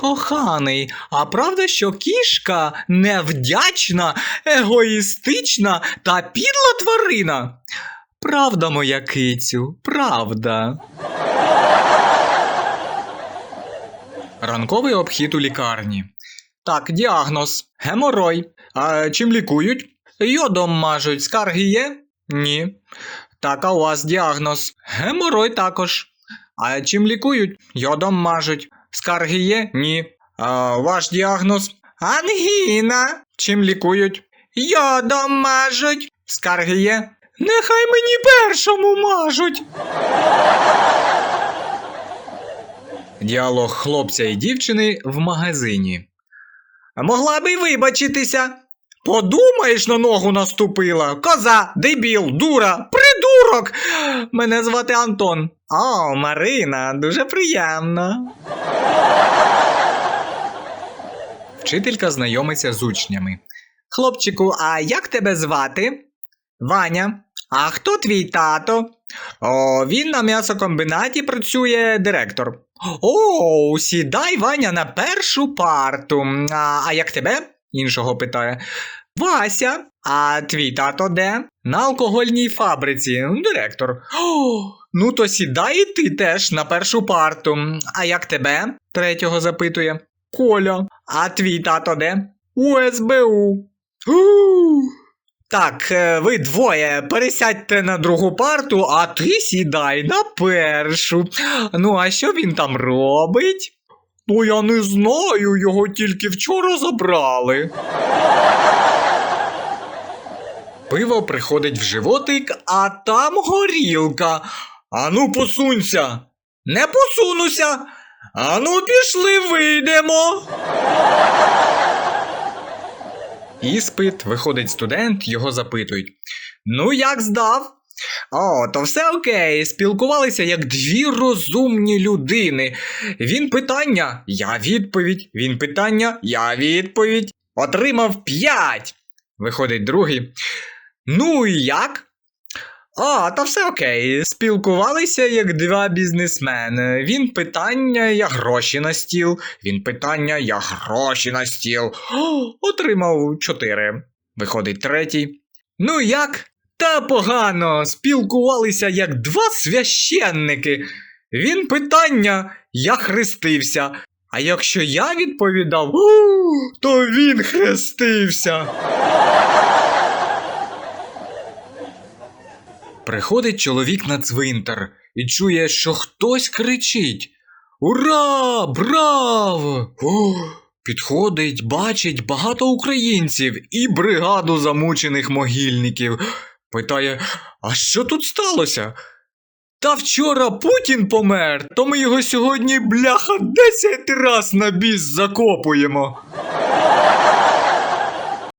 Коханий, а правда, що кішка невдячна, егоїстична та підла тварина? Правда, моя кицю, правда. Ранковий обхід у лікарні. Так, діагноз. Геморой. А чим лікують? Йодом мажуть. Скарги є? Ні. Так, а у вас діагноз. Геморой також. А чим лікують? Йодом мажуть. Скарги є? Ні. А ваш діагноз? Ангіна. Чим лікують? Йодом мажуть. Скарги є? Нехай мені першому мажуть. Діалог хлопця і дівчини в магазині. Могла би вибачитися. Подумаєш, на ногу наступила. Коза, дебіл, дура, придурок. Мене звати Антон. О, Марина, дуже приємно. Вчителька знайомиться з учнями. Хлопчику, а як тебе звати? Ваня. А хто твій тато? О, він на м'ясокомбінаті працює директор. О, сідай, Ваня, на першу парту. А, а як тебе? іншого питає. Вася, а твій тато де? На алкогольній фабриці, директор. О, ну то сідай і ти теж на першу парту. А як тебе? третього запитує. Коля, а твій тато де? У СБУ. У. Так, е, ви двоє пересядьте на другу парту, а ти сідай на першу. Ну, а що він там робить? Ну, я не знаю, його тільки вчора забрали. Пиво приходить в животик, а там горілка. Ану, посунься. Не посунуся. Ану, пішли, вийдемо. Іспит, виходить студент, його запитують. Ну, як здав? О, то все окей, спілкувалися як дві розумні людини. Він питання, я відповідь. Він питання, я відповідь. Отримав п'ять. Виходить другий. Ну і як? А, та все окей. Спілкувалися як два бізнесмени. Він питання, я гроші на стіл. Він питання, я гроші на стіл. О, отримав чотири. Виходить третій. Ну як? Та погано. Спілкувалися як два священники. Він питання, я хрестився. А якщо я відповідав, то він хрестився. Приходить чоловік на цвинтар і чує, що хтось кричить: Ура! Браво! Підходить, бачить багато українців і бригаду замучених могильників. Питає: А що тут сталося? Та вчора Путін помер, то ми його сьогодні бляха десять раз на біс закопуємо.